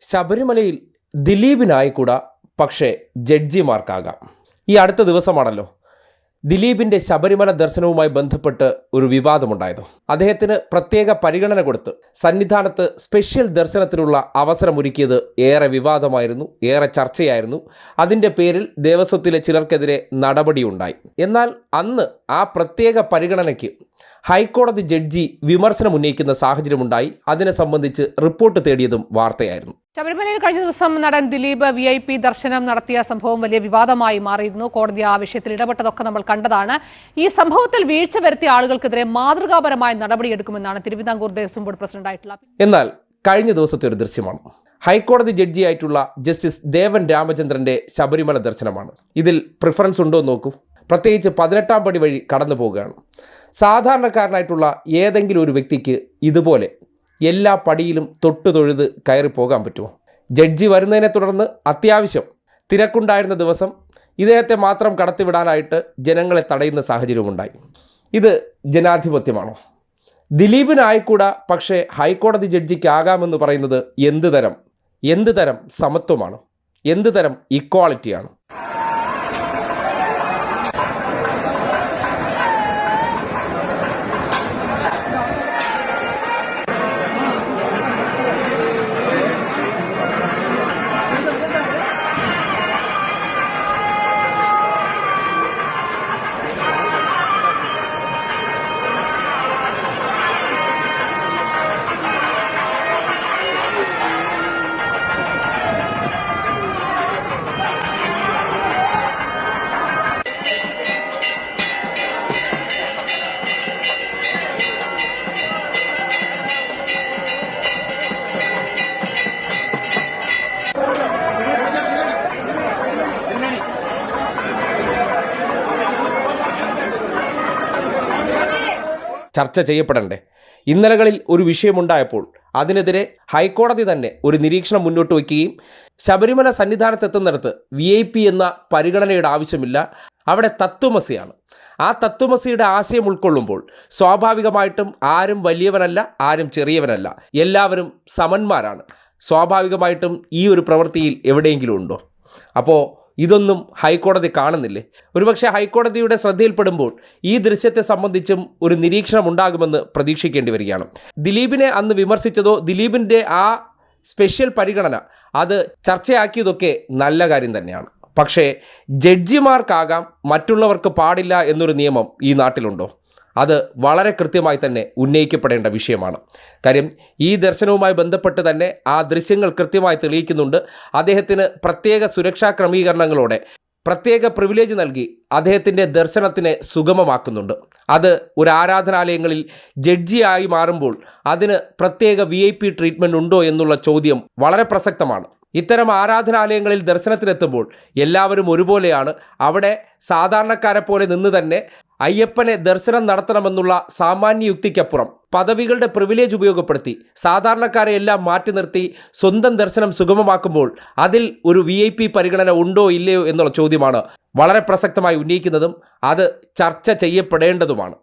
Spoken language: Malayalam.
ശബരിമലയിൽ ദിലീപിനായിക്കൂടാ പക്ഷേ ജഡ്ജിമാർക്കാകാം. ഈ അടുത്ത ദിവസമാണല്ലോ ദിലീപിന്റെ ശബരിമല ദർശനവുമായി ബന്ധപ്പെട്ട് ഒരു വിവാദമുണ്ടായത്. അദ്ദേഹത്തിന് പ്രത്യേക പരിഗണന കൊടുത്ത് സന്നിധാനത്ത് സ്പെഷ്യൽ ദർശനത്തിനുള്ള അവസരമൊരുക്കിയത് ഏറെ വിവാദമായിരുന്നു ഏറെ ചർച്ചയായിരുന്നു. അതിന്റെ പേരിൽ ദേവസ്വത്തിലെ ചിലർക്കെതിരെ നടപടിയുണ്ടായി. എന്നാൽ അന്ന് ആ പ്രത്യേക പരിഗണനയ്ക്ക് ഹൈക്കോടതി ജഡ്ജി വിമർശനം ഉന്നയിക്കുന്ന സാഹചര്യമുണ്ടായി. അതിനെ സംബന്ധിച്ച് റിപ്പോർട്ട് തേടിയതും വാർത്തയായിരുന്നു. ശബരിമലയിൽ കഴിഞ്ഞ ദിവസം നടൻ ദിലീപ് വി ഐ പി ദർശനം നടത്തിയ സംഭവം വലിയ വിവാദമായി മാറിയിരുന്നു. കോടതി ആ വിഷയത്തിൽ ഇടപെട്ടതൊക്കെ നമ്മൾ കണ്ടതാണ്. ഈ സംഭവത്തിൽ വീഴ്ച വരുത്തിയ ആളുകൾക്കെതിരെ മാതൃകാപരമായ നടപടിയെടുക്കുമെന്നാണ് തിരുവിതാംകൂർ ദേവസ്വം ബോർഡ് പ്രസിഡന്റായിട്ടുള്ള എന്നാൽ കഴിഞ്ഞ ദിവസത്തെ ഒരു ദൃശ്യമാണ്. ഹൈക്കോടതി ജഡ്ജിയായിട്ടുള്ള ജസ്റ്റിസ് ദേവൻ രാമചന്ദ്രന്റെ ശബരിമല ദർശനമാണ്. ഇതിൽ പ്രിഫറൻസ് ഉണ്ടോ എന്ന് നോക്കൂ. പ്രത്യേകിച്ച് പതിനെട്ടാം പടി വഴി കടന്നു പോവുകയാണ് സാധാരണക്കാരനായിട്ടുള്ള ഏതെങ്കിലും ഒരു വ്യക്തിക്ക് ഇതുപോലെ എല്ലാ പടിയിലും തൊട്ടു തൊഴുത് കയറി പോകാൻ പറ്റുമോ? ജഡ്ജി വരുന്നതിനെ തുടർന്ന് അത്യാവശ്യം തിരക്കുണ്ടായിരുന്ന ദിവസം ഇദ്ദേഹത്തെ മാത്രം കടത്തിവിടാനായിട്ട് ജനങ്ങളെ തടയുന്ന സാഹചര്യമുണ്ടായി ഇത് ജനാധിപത്യമാണോ? ദിലീപിനായിക്കൂടാ പക്ഷേ ഹൈക്കോടതി ജഡ്ജിക്കാകാമെന്ന് പറയുന്നത് എന്ത് തരം എന്ത് തരം സമത്വമാണ്? എന്ത് തരം ഇക്വാളിറ്റിയാണ് ചർച്ച ചെയ്യപ്പെടണ്ടേ? ഇന്നലകളിൽ ഒരു വിഷയമുണ്ടായപ്പോൾ അതിനെതിരെ ഹൈക്കോടതി തന്നെ ഒരു നിരീക്ഷണം മുന്നോട്ട് വയ്ക്കുകയും ശബരിമല സന്നിധാനത്തെത്തുന്നിടത്ത് വി ഐ പി എന്ന പരിഗണനയുടെ ആവശ്യമില്ല. അവിടെ തത്വമസിയാണ്. ആ തത്വമസിയുടെ ആശയം ഉൾക്കൊള്ളുമ്പോൾ സ്വാഭാവികമായിട്ടും ആരും വലിയവനല്ല ആരും ചെറിയവനല്ല. എല്ലാവരും സമന്മാരാണ്. സ്വാഭാവികമായിട്ടും ഈ ഒരു പ്രവൃത്തിയിൽ എവിടെയെങ്കിലും ഉണ്ടോ? അപ്പോൾ ഇതൊന്നും ഹൈക്കോടതി കാണുന്നില്ലേ? ഒരുപക്ഷെ ഹൈക്കോടതിയുടെ ശ്രദ്ധയിൽപ്പെടുമ്പോൾ ഈ ദൃശ്യത്തെ സംബന്ധിച്ചും ഒരു നിരീക്ഷണം ഉണ്ടാകുമെന്ന് പ്രതീക്ഷിക്കേണ്ടി വരികയാണ്. ദിലീപിനെ അന്ന് വിമർശിച്ചതോ ദിലീപിന്റെ ആ സ്പെഷ്യൽ പരിഗണന അത് ചർച്ചയാക്കിയതൊക്കെ നല്ല കാര്യം തന്നെയാണ്. പക്ഷേ ജഡ്ജിമാർക്കാകാം മറ്റുള്ളവർക്ക് പാടില്ല എന്നൊരു നിയമം ഈ നാട്ടിലുണ്ടോ? അത് വളരെ കൃത്യമായി തന്നെ ഉന്നയിക്കപ്പെടേണ്ട വിഷയമാണ്. കാര്യം ഈ ദർശനവുമായി ബന്ധപ്പെട്ട് തന്നെ ആ ദൃശ്യങ്ങൾ കൃത്യമായി തെളിയിക്കുന്നുണ്ട്. അദ്ദേഹത്തിന് പ്രത്യേക സുരക്ഷാ ക്രമീകരണങ്ങളോടെ പ്രത്യേക പ്രിവിലേജ് നൽകി അദ്ദേഹത്തിന്റെ ദർശനത്തിനെ സുഗമമാക്കുന്നുണ്ട്. അത് ഒരു ആരാധനാലയങ്ങളിൽ ജഡ്ജിയായി മാറുമ്പോൾ അതിന് പ്രത്യേക വി ഐ പി ട്രീറ്റ്മെന്റ് ഉണ്ടോ എന്നുള്ള ചോദ്യം വളരെ പ്രസക്തമാണ്. ഇത്തരം ആരാധനാലയങ്ങളിൽ ദർശനത്തിനെത്തുമ്പോൾ എല്ലാവരും ഒരുപോലെയാണ്. അവിടെ സാധാരണക്കാരെ പോലെ നിന്ന് തന്നെ അയ്യപ്പനെ ദർശനം നടത്തണമെന്നുള്ള സാമാന്യ യുക്തിക്കപ്പുറം പദവികളുടെ പ്രിവിലേജ് ഉപയോഗപ്പെടുത്തി സാധാരണക്കാരെ എല്ലാം മാറ്റി നിർത്തി സ്വന്തം ദർശനം സുഗമമാക്കുമ്പോൾ അതിൽ ഒരു വി പരിഗണന ഉണ്ടോ ഇല്ലയോ എന്നുള്ള ചോദ്യമാണ് വളരെ പ്രസക്തമായി ഉന്നയിക്കുന്നതും അത് ചർച്ച ചെയ്യപ്പെടേണ്ടതുമാണ്.